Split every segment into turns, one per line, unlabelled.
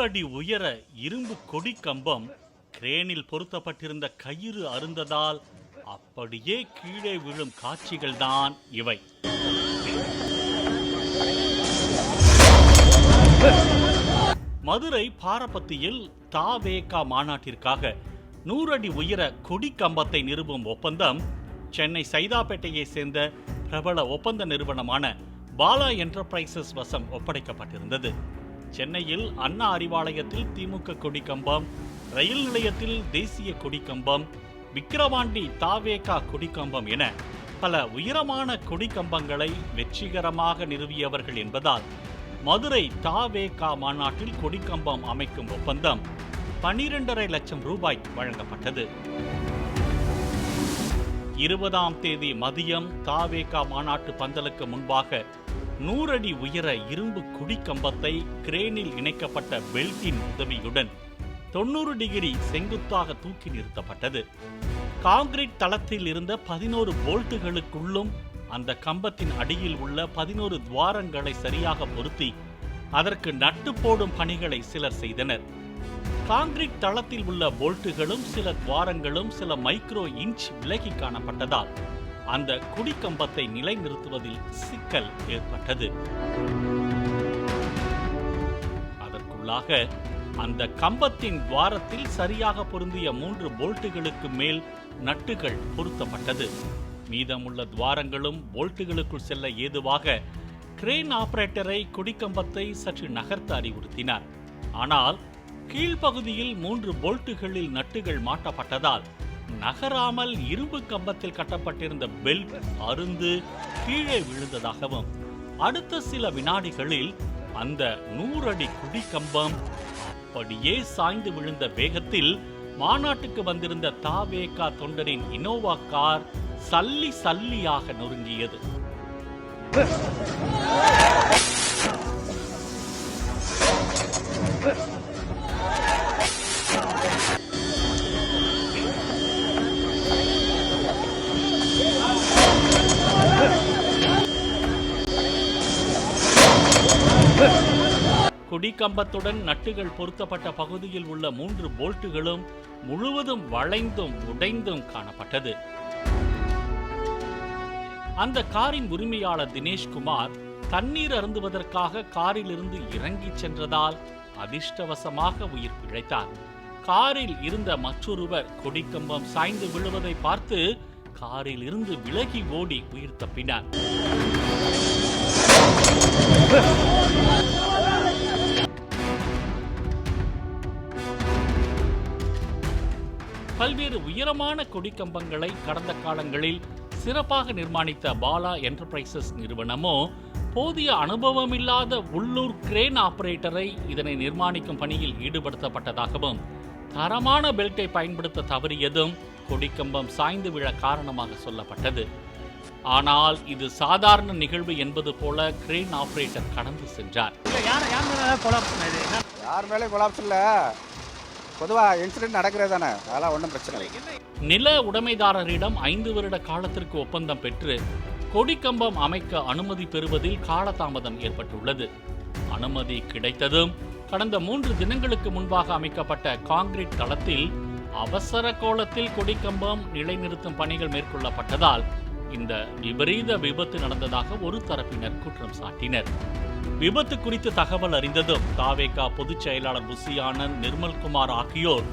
நூறு அடி உயர இரும்பு கொடி கம்பம் கிரேனில் பொருத்தப்பட்டிருந்த கயிறு அருந்ததால் அப்படியே கீழே விழும் காட்சிகள்தான் இவை. மதுரை பாரபத்தியில் தாவேகா மாநாட்டிற்காக நூறு அடி உயர கொடி கம்பத்தை நிறுவும் ஒப்பந்தம் சென்னை சைதாப்பேட்டையை சேர்ந்த பிரபல ஒப்பந்த நிறுவனமான பாலா என்டர்பிரைசஸ் வசம் ஒப்படைக்கப்பட்டிருந்தது. சென்னையில் அண்ணா அறிவாலயத்தில் திமுக கொடி கம்பம் ரயில் நிலையத்தில் தேசிய கொடி கம்பம் விக்கிரவாண்டி தாவேகா கொடி கம்பம் என பல உயரமான கொடிக்கம்பங்களை வெற்றிகரமாக நிறுவியவர்கள் என்பதால் மதுரை தாவேகா மாநாட்டில் கொடிக்கம்பம் அமைக்கும் ஒப்பந்தம் பனிரெண்டரை லட்சம் ரூபாய் வழங்கப்பட்டது. இருபதாம் தேதி மதியம் தாவேகா மாநாட்டு பந்தலுக்கு முன்பாக நூறடி உயர இரும்பு குடிக்கம்பத்தை கிரேனில் இணைக்கப்பட்ட பெல்ட்டின் உதவியுடன் தொண்ணூறு டிகிரி செங்குத்தாக தூக்கி நிறுத்தப்பட்டது. காங்கிரீட் தளத்தில் இருந்த பதினோரு போல்ட்டுகளுக்குள்ளும் அந்த கம்பத்தின் அடியில் உள்ள பதினோரு துவாரங்களை சரியாக பொருத்தி அதற்கு நட்டு போடும் பணிகளை சிலர் செய்தனர். காங்கிரீட் தளத்தில் உள்ள போல்ட்டுகளும் சில துவாரங்களும் சில மைக்ரோ இன்ச் விலகி காணப்பட்டதால் அந்த குடிக்கம்பத்தை நிலைநிறுத்துவதில் சிக்கல் ஏற்பட்டது. அதற்குள்ளாக அந்த கம்பத்தின் துவாரத்தில் சரியாக பொருந்திய மூன்று போல்ட்டுகளுக்கு மேல் நட்டுகள் பொருத்தப்பட்டது. மீதமுள்ள துவாரங்களும் போல்ட்டுகளுக்குள் செல்ல ஏதுவாக கிரேன் ஆபரேட்டரை குடிக்கம்பத்தை சற்று நகர்த்த அறிவுறுத்தினார். ஆனால் கீழ்ப்பகுதியில் மூன்று போல்ட்டுகளில் நட்டுகள் மாட்டப்பட்டதால் நகராமல் இரும்பு கம்பத்தில் கட்டப்பட்டிருந்த பெல்ட் அருந்து கீழே விழுந்ததாகவும் அடுத்த சில வினாடிகளில் அந்த நூறடி குடிக்கம்பம் அப்படியே சாய்ந்து விழுந்த வேகத்தில் மாநாட்டுக்கு வந்திருந்த தாவேகா தொண்டரின் இனோவா கார் சல்லி சல்லியாக நொறுங்கியது. கொடிக்கம்பத்துடன் நட்டுகள் பொருத்தப்பட்ட பகுதியில் உள்ள மூன்று போல்ட்டுகளும் முழுவதும் வளைந்தும் உடைந்தும் காணப்பட்டது. அந்த காரின் உரிமையாளர் தினேஷ்குமார் தண்ணீர் அருந்துவதற்காக காரிலிருந்து இறங்கிச் சென்றதால் அதிர்ஷ்டவசமாக உயிர் பிழைத்தார். காரில் இருந்த மற்றொருவர் கொடிக்கம்பம் சாய்ந்து விழுவதை பார்த்து காரில் இருந்து விலகி ஓடி உயிர் தப்பினார். பல்வேறு உயரமான கொடிக்கம்பங்களை கடந்த காலங்களில் சிறப்பாக நிர்மாணித்த பாலா என்டர்பிரைசஸ் நிறுவனமோ போதிய அனுபவமில்லாத உள்ளூர் கிரேன் ஆபரேட்டரை இதனை நிர்மாணிக்கும் பணியில் ஈடுபடுத்தப்பட்டதாகவும் தரமான பெல்ட்டை பயன்படுத்த தவறியதும் கொடிக்கம்பம் சாய்ந்து விழ காரணமாக சொல்லப்பட்டது. ஆனால் இது சாதாரண நிகழ்வு என்பது போல கிரேன் ஆபரேட்டர் கடந்து சென்றார்.
யார் மேலே கொலாப்ஸ் இல்லை. பொதுவாக இன்சிடென்ட் நடக்கிறது தானே அதெல்லாம் ஒன்றும் பிரச்சனை இல்லை.
நில உடைமைதாரரிடம் ஐந்து வருட காலத்திற்கு ஒப்பந்தம் பெற்று கொடிக்கம்பம் அமைக்க அனுமதி பெறுவதில் காலதாமதம் ஏற்பட்டுள்ளது. அனுமதி கிடைத்ததும் கடந்த மூன்று தினங்களுக்கு முன்பாக அமைக்கப்பட்ட காங்கிரீட் தளத்தில் அவசர கோலத்தில் கொடிக்கம்பம் நிலைநிறுத்தும் பணிகள் மேற்கொள்ளப்பட்டதால் இந்த விபரீத விபத்து நடந்ததாக ஒரு தரப்பினர் குற்றம் சாட்டினர். விபத்து குறித்து தகவல் அறிந்ததும் தாவேகா பொதுச் செயலாளர் புசி ஆனந்த் நிர்மல்குமார் ஆகியோர்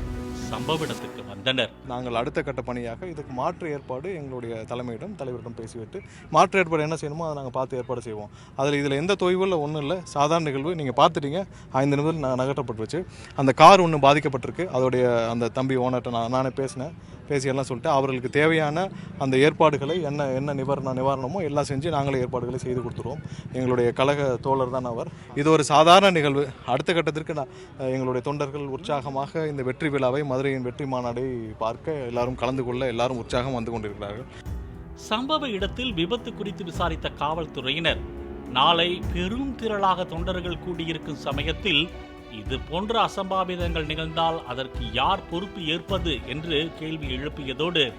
சம்பவ இடத்துக்கு வந்தனர்.
நாங்கள் அடுத்த கட்ட பணியாக இதுக்கு மாற்று ஏற்பாடு எங்களுடைய தலைமையிடம் தலைவரிடம் பேசிவிட்டு மாற்று ஏற்பாடு என்ன செய்யணுமோ அதை நாங்கள் பார்த்து ஏற்பாடு செய்வோம். அதில் இதில் எந்த தொய்வில் ஒன்றும் இல்லை. சாதாரண நிகழ்வு. நீங்கள் பார்த்துட்டீங்க. ஐந்து நிமிடம் நான் நகர்த்தப்பட்டுருச்சு அந்த கார் ஒன்று பாதிக்கப்பட்டிருக்கு. அதோடைய அந்த தம்பி ஓனர்கிட்ட நான் நானே பேசினேன். பேசியெல்லாம் சொல்லிட்டு அவர்களுக்கு தேவையான அந்த ஏற்பாடுகளை என்ன என்ன நிவாரண நிவாரணமோ எல்லாம் செஞ்சு நாங்களே ஏற்பாடுகளை செய்து கொடுத்துருவோம். எங்களுடைய கழக தோழர் தான் அவர். இது ஒரு சாதாரண நிகழ்வு. அடுத்த கட்டத்திற்கு நான் எங்களுடைய தொண்டர்கள் உற்சாகமாக இந்த வெற்றி விழாவை மதுரையின் வெற்றி மாநாடை பார்க்க எல்லாரும் கலந்து கொள்ள எல்லாரும் உற்சாகம் வந்து கொண்டிருக்கிறார்கள்.
சம்பவ இடத்தில் விபத்து குறித்து விசாரித்த காவல்துறையினர் நாளை பெரும் திரளாக தொண்டர்கள் கூடியிருக்கும் சமயத்தில் இது போன்ற அசம்பாவிதங்கள் நிகழ்ந்தால் அதற்கு யார் பொறுப்பு ஏற்பது என்று கேள்வி எழுப்பியதோடு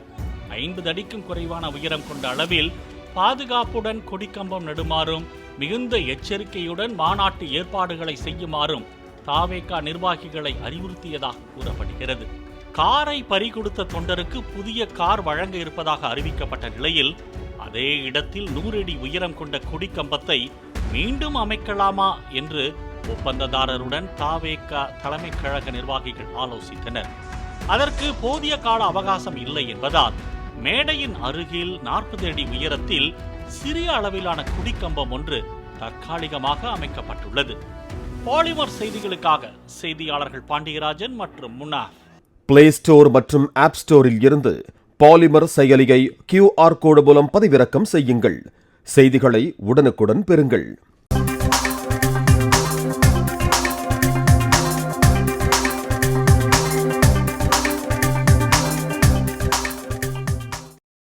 ஐம்பது அடிக்கும் குறைவான உயரம் கொண்ட அளவில் பாதுகாப்புடன் கொடிக்கம்பம் நடுமாறும் மிகுந்த எச்சரிக்கையுடன் மாநாட்டு ஏற்பாடுகளை செய்யுமாறும் தாவேகா நிர்வாகிகளை அறிவுறுத்தியதாக கூறப்படுகிறது. காரை பறிகொடுத்த தொண்டருக்கு புதிய கார் வழங்க இருப்பதாக அறிவிக்கப்பட்ட நிலையில் அதே இடத்தில் நூறடி உயரம் கொண்ட கொடிக்கம்பத்தை மீண்டும் அமைக்கலாமா என்று ஒப்பந்ததாரருடன் தாவேகா தலைமை கழக நிர்வாகிகள் ஆலோசித்தனர். அதற்கு போதிய கால அவகாசம் இல்லை என்பதால் மேடையின் அருகில் நாற்பது அடி உயரத்தில் சிறிய அளவிலான குடிக்கம்பம் ஒன்று தற்காலிகமாக அமைக்கப்பட்டுள்ளது. பாலிமர் செய்திகளுக்காக செய்தியாளர்கள் பாண்டியராஜன் மற்றும் முன்னார்
பிளே ஸ்டோர் மற்றும் ஆப் ஸ்டோரில் இருந்து பாலிமர் செயலியை கியூஆர் கோடு மூலம் பதிவிறக்கம் செய்யுங்கள். செய்திகளை உடனுக்குடன் பெறுங்கள்.